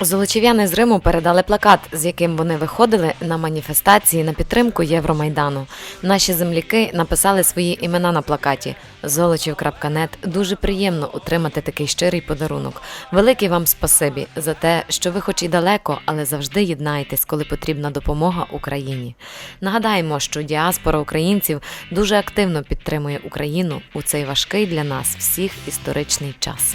Золочів'яни з Риму передали плакат, з яким вони виходили на маніфестації на підтримку Євромайдану. Наші земляки написали свої імена на плакаті. Золочів.нет дуже приємно отримати такий щирий подарунок. Велике вам спасибі за те, що ви, хоч і далеко, але завжди єднаєтесь, коли потрібна допомога Україні. Нагадаємо, що діаспора українців дуже активно підтримує Україну у цей важкий для нас всіх історичний час.